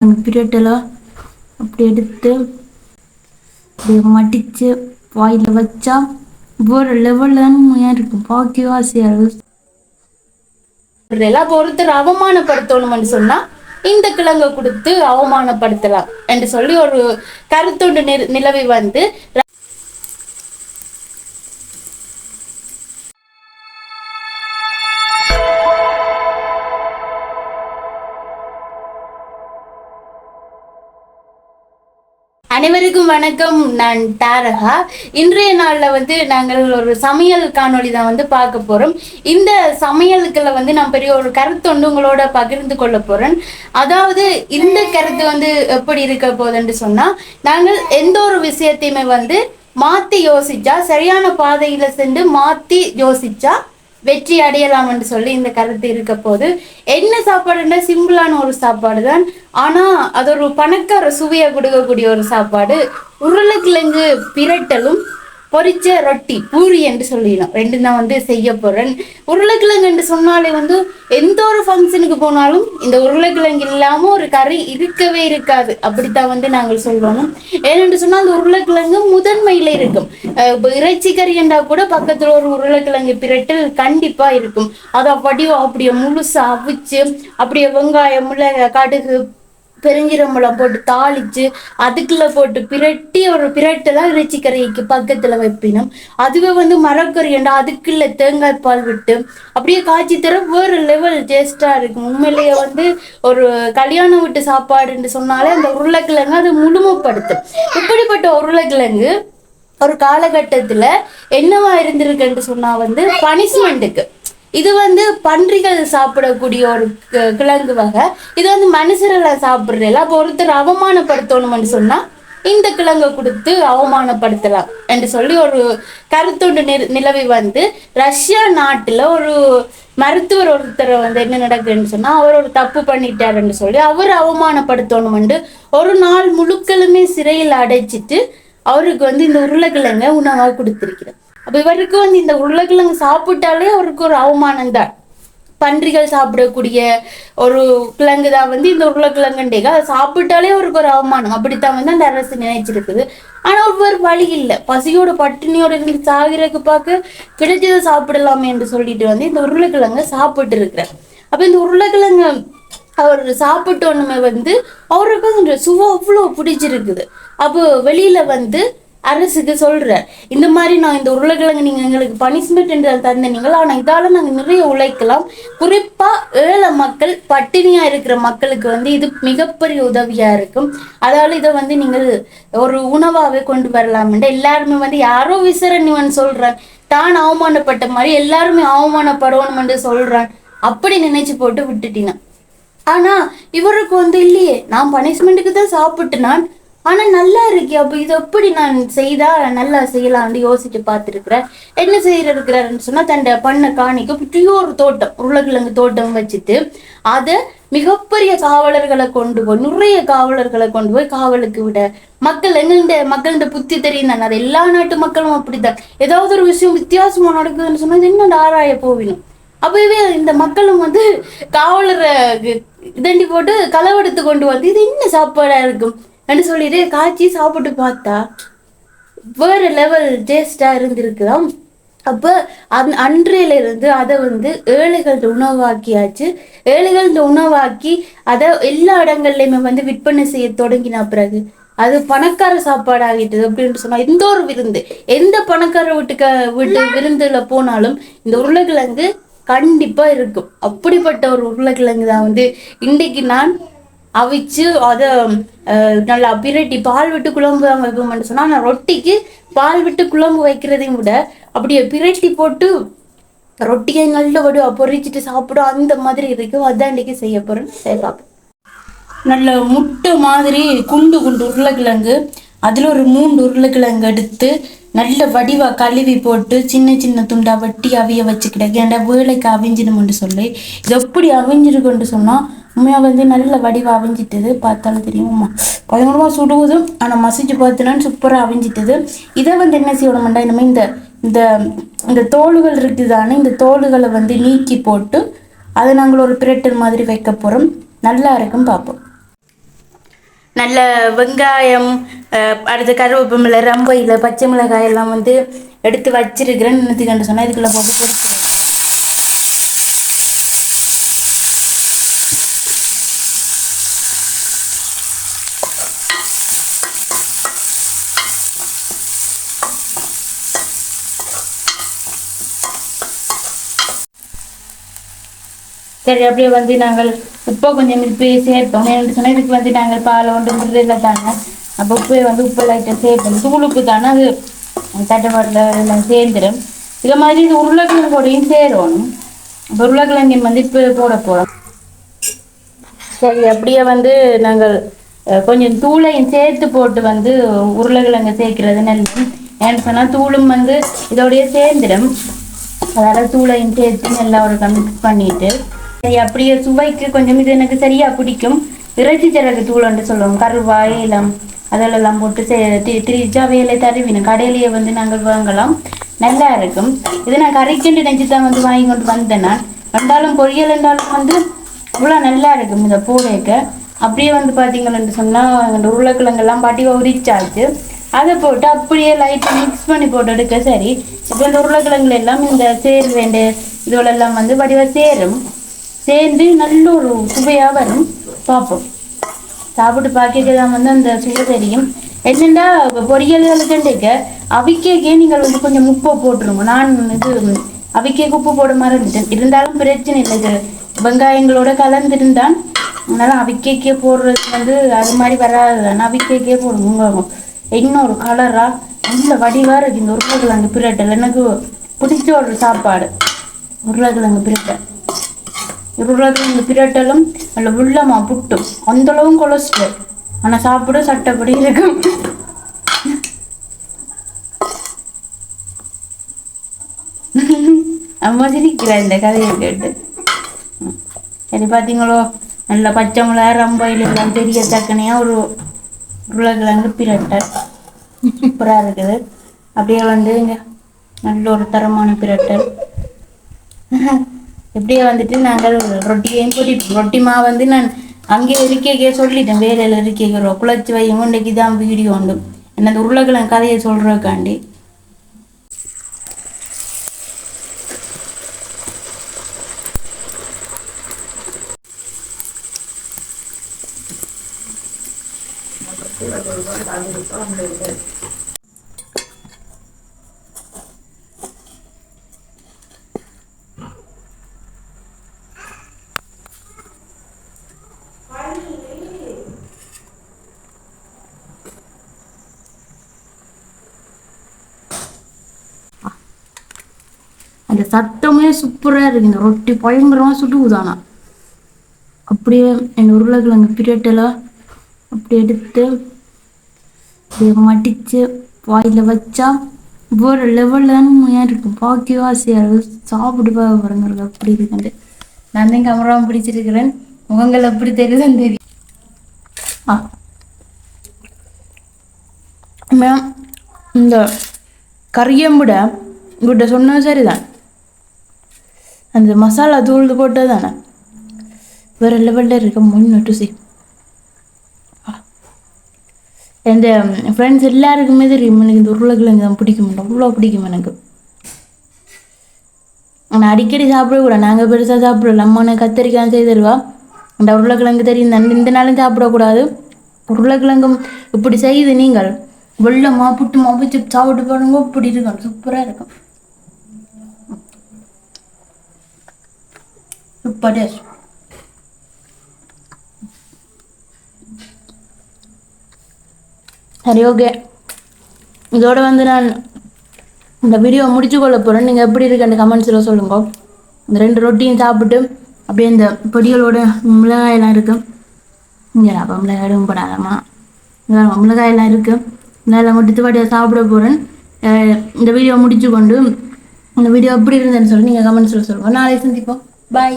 அந்த பிரட்டெல்லாம் அப்படி எடுத்து அப்படியே மடித்து வாயில் வச்சா ஒரு லெவலில் உண்மையாக இருக்கும் பார்க்கவே ஆசையாக இருக்கும் எல்லாம் ஒருத்தர் அவமானப்படுத்தணும்னு சொன்னா இந்த கிழங்க கொடுத்து அவமானப்படுத்தலாம் என்று சொல்லி ஒரு கருத்துண்டு நிலவி வந்து அனைவருக்கும் வணக்கம். நான் தாரகா. இன்றைய நாளில் வந்து நாங்கள் ஒரு சமையல் காணொளி தான் வந்து பார்க்க போறோம். இந்த சமையலுக்குள்ள வந்து நான் பெரிய ஒரு கருத்து உங்களோட பகிர்ந்து கொள்ள போறேன். அதாவது இந்த கருத்து வந்து எப்படி இருக்க போகுதுன்னு சொன்னால் நாங்கள் எந்த ஒரு விஷயத்தையுமே வந்து மாத்தி யோசிச்சா சரியான பாதையில் சென்று மாத்தி யோசிச்சா வெற்றி அடையலாம் என்று சொல்லி இந்த கருத்து இருக்க போது என்ன சாப்பாடுன்னா சிம்பிளான ஒரு சாப்பாடு தான் ஆனா அது ஒரு பணக்கார சுவையை கொடுக்கக்கூடிய ஒரு சாப்பாடு. உருளைக்கிழங்கு பிரட்டலும் பொரிச்ச ரொட்டி பூரி என்று சொல்லிடணும். ரெண்டு தான் வந்து செய்ய போறேன். உருளைக்கிழங்கு என்று சொன்னாலே வந்து எந்த ஒரு ஃபங்க்ஷனுக்கு போனாலும் இந்த உருளைக்கிழங்கு இல்லாம ஒரு கறி இருக்கவே இருக்காது. அப்படித்தான் வந்து நாங்கள் சொல்வோம். ஏனென்று சொன்னா அந்த உருளைக்கிழங்கு முதன்மையில இருக்கும். அஹ் இறைச்சி கறி என்றா கூட பக்கத்துல ஒரு உருளைக்கிழங்கு பிரட்டல் கண்டிப்பா இருக்கும். அதை அப்படியே அப்படியே முழுசா அவிச்சு அப்படியே வெங்காயம் மிளகாய் கடுகு பெருஞ்சீரம்பழம் போட்டு தாளிச்சு அதுக்குள்ள போட்டு பிரட்டி ஒரு பிரட்டெல்லாம் இறைச்சி கறிக்கு பக்கத்துல வைப்பினோம். அதுவே வந்து மரக்கறியண்டா அதுக்குள்ள தேங்காய் பால் விட்டு அப்படியே காய்ச்சி தர வேறு லெவல் டேஸ்டா இருக்கும். உண்மையிலேயே வந்து ஒரு கல்யாணம் வீட்டு சாப்பாடுன்னு சொன்னாலே அந்த உருளைக்கிழங்கு அது முழுமைப்படுத்தும். இப்படிப்பட்ட உருளைக்கிழங்கு? ஒரு காலகட்டத்துல என்னவா இருந்திருக்குன்னு சொன்னா வந்து பனிஷ்மெண்ட்டுக்கு இது வந்து பன்றிகள் சாப்பிடக்கூடிய ஒரு கிழங்கு வகை. இது வந்து மனுஷரெல்லாம் சாப்பிட்றதில்ல அப்போ ஒருத்தர் அவமானப்படுத்தணும்னு சொன்னா இந்த கிழங்கை கொடுத்து அவமானப்படுத்தலாம் என்று சொல்லி ஒரு கருத்தொண்டு நில- நிலவி வந்து ரஷ்யா நாட்டுல ஒரு மருத்துவர் ஒருத்தர் வந்து என்ன நடக்குதுன்னு சொன்னா அவர் ஒரு தப்பு பண்ணிட்டாருன்னு சொல்லி அவர் அவமானப்படுத்தணும்னு ஒரு நாள் முழுக்களுமே சிறையில் அடைச்சிட்டு அவருக்கு வந்து இந்த உருளைக்கிழங்க உணவாக கொடுத்திருக்கிறார். அப்போ இவருக்கு வந்து இந்த உருளைக்கிழங்கு சாப்பிட்டாலே அவருக்கு ஒரு அவமானம் தான். பன்றிகள் சாப்பிடக்கூடிய ஒரு கிழங்கு தான் வந்து இந்த உருளைக்கிழங்குண்டேங்க அதை சாப்பிட்டாலே அவருக்கு ஒரு அவமானம். அப்படித்தான் வந்து அந்த அரசு நினைச்சிருக்குது. ஆனா ஒவ்வொரு வழி இல்லை. பசியோட பட்டினியோட இருந்து சாகிறதுக்கு பார்க்க கிடைச்சதை சாப்பிடலாமே என்று சொல்லிட்டு வந்து இந்த உருளைக்கிழங்கு சாப்பிட்டு இருக்கிறார். அப்போ இந்த உருளைக்கிழங்கு அவர் சாப்பிட்டோன்னுமே வந்து அவருக்கு அந்த சுவை அவ்வளோ பிடிச்சிருக்குது. அப்போ வெளியில வந்து அரசுக்கு சொல்றார் இந்த மாதிரி நான் இந்த உருளைக்கிழங்கு நீங்க எங்களுக்கு பனிஷ்மெண்ட் என்று தந்தனீங்கள்? ஆனா இதால நாங்கள் நிறைய உழைக்கலாம். குறிப்பா ஏழை மக்கள் பட்டினியாக இருக்கிற மக்களுக்கு வந்து இது மிகப்பெரிய உதவியா இருக்கும். அதால இதை வந்து நீங்கள் ஒரு உணவாவே கொண்டு வரலாம்ன்ற எல்லாருமே வந்து யாரோ விசரணிவன் சொல்றான் தான் அவமானப்பட்ட மாதிரி எல்லாருமே அவமானப்படணும் என்று சொல்றான் அப்படி நினைச்சு போட்டு விட்டுட்டினான் ஆனா இவருக்கு வந்து இல்லையே. நான் பனிஷ்மெண்ட்டுக்கு தான் சாப்பிட்டு நான் ஆனா நல்லா இருக்கே அப்ப இது எப்படி நான் செய்தா நல்லா செய்யலாம்னு யோசிச்சு பார்த்துருக்குறேன். என்ன செய்யற இருக்கிறாருன்னு சொன்னா தண்ட பண்ண காணிக்க பெரிய ஒரு தோட்டம் உருளைக்கிழங்கு தோட்டம் வச்சுட்டு அதை மிகப்பெரிய காவலர்களை கொண்டு போய் நிறைய காவலர்களை கொண்டு போய் காவலுக்கு விட மக்கள் எங்கள்ட மக்கள்கிட்ட புத்தி தெரியும் தானே அது எல்லா நாட்டு மக்களும் அப்படித்தான். ஏதாவது ஒரு விஷயம் வித்தியாசமா நடக்குதுன்னு சொன்னா என்ன ஆராய போவினும் அப்பவே இந்த மக்களும் வந்து காவலரை இதண்டி போட்டு களவெடுத்து கொண்டு வந்து இது என்ன சாப்பாடா இருக்கும்? என்று சொல்லிட்டு காய்ச்சி சாப்பிட்டு பார்த்தா வேற லெவல் டேஸ்டா இருந்திருக்கலாம் அப்ப அந் அன்றையில இருந்து அதை வந்து ஏழைகள் உணவாக்கியாச்சு. ஏழைகள் உணவாக்கி அதை எல்லா இடங்கள்லயுமே வந்து விற்பனை செய்ய தொடங்கின பிறகு அது பணக்கார சாப்பாடு ஆகிட்டது அப்படின்னு சொன்னா எந்த ஒரு விருந்து எந்த பணக்கார வீட்டுக்கு வீட்டு விருந்துல போனாலும் இந்த உருளைக்கிழங்கு கண்டிப்பா இருக்கும். அப்படிப்பட்ட ஒரு உருளைக்கிழங்கு தான் வந்து இன்னைக்கு நான் அவிச்சு அதை நல்லா பிரட்டி பால் விட்டு குழம்பு தான் வைப்போம்னு சொன்னா நான் ரொட்டிக்கு பால் விட்டு குழம்பு வைக்கிறதையும் விட அப்படியே பிரட்டி போட்டு ரொட்டியை நல்ல வடிவா பொறிச்சிட்டு சாப்பிடும். அந்த மாதிரி இருக்கும். அதான் இன்னைக்கு செய்ய போகிறேன் செய்ய நல்ல முட்டை மாதிரி குண்டு குண்டு உருளைக்கிழங்கு. அதில் ஒரு மூன்று உருளைக்கிழங்கு எடுத்து நல்ல வடிவா கழுவி போட்டு சின்ன சின்ன துண்டா வெட்டி அவிய வச்சுக்கிட்டேன் ஏன்டா வேலைக்கு அவிஞ்சிடும்னு சொல்லி. இது எப்படி அவிஞ்சிருக்குன்னு சொன்னா உண்மையா வந்து நல்ல வடிவா அவிஞ்சிட்டது பார்த்தாலும் தெரியுமா. பயங்கரமா சுடுவது ஆனா மசிச்சு பார்த்தோன்னா சூப்பரா அவிஞ்சிட்டது. இதை வந்து என்ன செய்யணும்டா? இனிமே இந்த இந்த இந்த தோலுகள் இருக்குதானே இந்த தோல்களை வந்து நீக்கி போட்டு அதை நாங்கள் ஒரு பிரட்டல் மாதிரி வைக்க போறோம். நல்லா இருக்கும் பார்ப்போம். நல்ல வெங்காயம் அடுத்து கருவேப்பமில்லை ரம்பையில் பச்சை மிளகாய் எல்லாம் வந்து எடுத்து வச்சிருக்கிறேன் நிறுத்திக்கண்டு சொன்னால் இதுக்குள்ளே போட்டு பொடிச்சு சரி அப்படியே வந்து நாங்கள் உப்பை கொஞ்சம் சேர்ப்போம் என்று சொன்னால் இதுக்கு வந்து நாங்கள் பால் ஒன்று இல்லை தானே. அப்போ உப்பு வந்து உப்பு லைட்டாக சேர்ப்போம் தூள் உப்பு தானே அது தட்டைப்பாட்டில் எல்லாம் சேர்ந்துடும் இது மாதிரி இது உருளைக்கிழங்கு கூடயும் சேரணும். இப்போ உருளைக்கிழங்கு வந்து இப்போ போட போகிறோம் சரி அப்படியே வந்து நாங்கள் கொஞ்சம் தூளையும் சேர்த்து போட்டு வந்து உருளைக்கிழங்கு சேர்க்கிறது நல்லது. ஏன்னு சொன்னால் தூளும் வந்து இதோடய சேர்ந்துடும் அதனால் தூளையும் சேர்த்து நல்லா ஒரு மிக்ஸ் பண்ணிட்டு சரி அப்படியே சுவைக்கு கொஞ்சம் இது எனக்கு சரியா பிடிக்கும். இறைச்சி சிறகு தூள்னு சொல்லுவோம். கருவாய் இளம் அதெல்லாம் போட்டு திரிச்சா வேலை தருவினோம் கடையிலேயே வந்து நாங்கள் வாங்கலாம். நல்லா இருக்கும். இது நான் கறிக்கண்டு நெஞ்சு தான் வந்து வாங்கி கொண்டு வந்தேன் நான். வந்தாலும் பொரியல் என்றாலும் வந்து இவ்வளோ நல்லா இருக்கும் இந்த பூடைக்க அப்படியே வந்து பார்த்தீங்கன்னு சொன்னால் அந்த உருளைக்கிழங்கெல்லாம் பாட்டி உரிச்சாச்சு. அதை போட்டு அப்படியே லைட்டாக மிக்ஸ் பண்ணி போட்டு எடுக்க சரி. இப்போ இந்த உருளைக்கிழங்குல எல்லாம் இந்த சேர் வேண்டு இதோடெல்லாம் வந்து வடிவாக சேரும். சேர்ந்து நல்ல ஒரு சுவையாக வரும். பார்ப்போம். சாப்பிட்டு பார்க்க தான் வந்து அந்த சுவை தெரியும். என்னென்னா பொரியல்களுக்கு அவிக்கேக்கே நீங்கள் வந்து கொஞ்சம் உப்பை போட்டுருங்க. நான் இது அவிக்கேக்கு உப்பு போட மறந்துட்டேன். இருந்தாலும் பிரச்சனை இல்லை. இது வெங்காயங்களோட கலந்துருந்தான் அதனால அவிக்கேக்கே போடுறது வந்து அது மாதிரி வராது. தான் அவிக்கேக்கே போடுங்க. இன்னொரு கலரா நல்ல வடிவாக இருக்கு. இந்த உருளைக்கிழங்கு பிரட்டல் எனக்கு பிடிச்ச ஒரு சாப்பாடு. உருளைக்கிழங்கு பிரட்டல் உருளைக்கிழங்கு பிரட்டலும் நல்ல உள்ளமா புட்டும். அந்தளவும் கொலஸ்ட்ரால். ஆனால் சாப்பிட சட்டப்படி இருக்கும். அம்மா சிரிக்கிறா இந்த கதையை கேட்டு. சரி பார்த்தீங்களோ நல்ல பச்சை மிளகா ரம்பையில் எல்லாம் பெரிய தக்கனையாக ஒரு உருளைக்கிழங்கு பிரட்டல் சூப்பராக இருக்குது. அப்படியே வந்து நல்ல ஒரு தரமான பிரட்டல் இப்படியே வந்துட்டு நாங்கள் ரொட்டியையும் போட்டிட்டு ரொட்டி மா வந்து நான் அங்கே இருக்கைக்கே சொல்லிட்டேன் வேலையில் இருக்கைக்கிறோம் குளச்சி வையும் இன்றைக்கு தான் வீடியோ உண்டு. என்ன அந்த உருளைக்கிழங்கு கதையை சொல்கிறக்காண்டி அந்த சத்தமே சூப்பராக இருக்கு. இந்த ரொட்டி பயங்கரமாக சுட்டுக்குதானா அப்படியே என் உருளைக்கிழங்கு பிரட்டெல்லாம் அப்படி எடுத்து அப்படியே மடித்து வாயில் வச்சா ஒரு லெவலில் தான் இருக்கும். பாக்கியோ ஆசையாக சாப்பிட்டு பாருங்க அப்படி இருக்குன்ட்டு நான் தான் கமராவும் பிடிச்சிருக்கிறேன். முகங்கள் அப்படி தெரியுதுன்னு தெரியும். ஆ. மேம் இந்த கறியம்பிட உங்கள்கிட்ட சொன்னது சரிதான். அந்த மசாலா தூள் போட்டது தானே வேறு லெவலில் இருக்க முன்னு சி என் ஃப்ரெண்ட்ஸ் எல்லாருக்குமே தெரியும் எனக்கு இந்த உருளைக்கிழங்கு தான் பிடிக்கும். அவ்வளோ பிடிக்கும் எனக்கு. நான் அடிக்கடி சாப்பிடக்கூடாது நாங்கள் பெருசாக சாப்பிடல. அம்மா கத்திரிக்காய் செய்து தருவா. அந்த உருளைக்கிழங்கு தெரியும். இந்த இந்த நாளும் சாப்பிடக்கூடாது. உருளைக்கிழங்கும் இப்படி செய்யுது நீங்கள் வெள்ளமாக புட்டுமா வச்சு சாப்பிட்டு பாருங்க. இப்படி இருக்கும். சூப்பராக இருக்கும். சூப்பர் டேஸ்ட் சரி ஓகே இதோட வந்து நான் இந்த வீடியோ முடிச்சு கொள்ள போகிறேன் நீங்கள் எப்படி இருக்கு அந்த கமெண்ட்ஸில் சொல்லுங்க. இந்த ரெண்டு ரொட்டியும் சாப்பிட்டு அப்படியே இந்த பொடிகளோட மிளகாயெல்லாம் இருக்குது இங்கே அப்போ மிளகாயும் போடாதம்மா. மிளகாயெல்லாம் இருக்குது நல்லா முடித்து வாட்டியை சாப்பிட போகிறேன் இந்த வீடியோ முடிச்சு கொண்டு இந்த வீடியோ எப்படி இருந்தேன்னு சொல்லி நீங்கள் கமெண்ட்ஸில் சொல்லுங்கள் நாளை சந்திப்போம். பாய்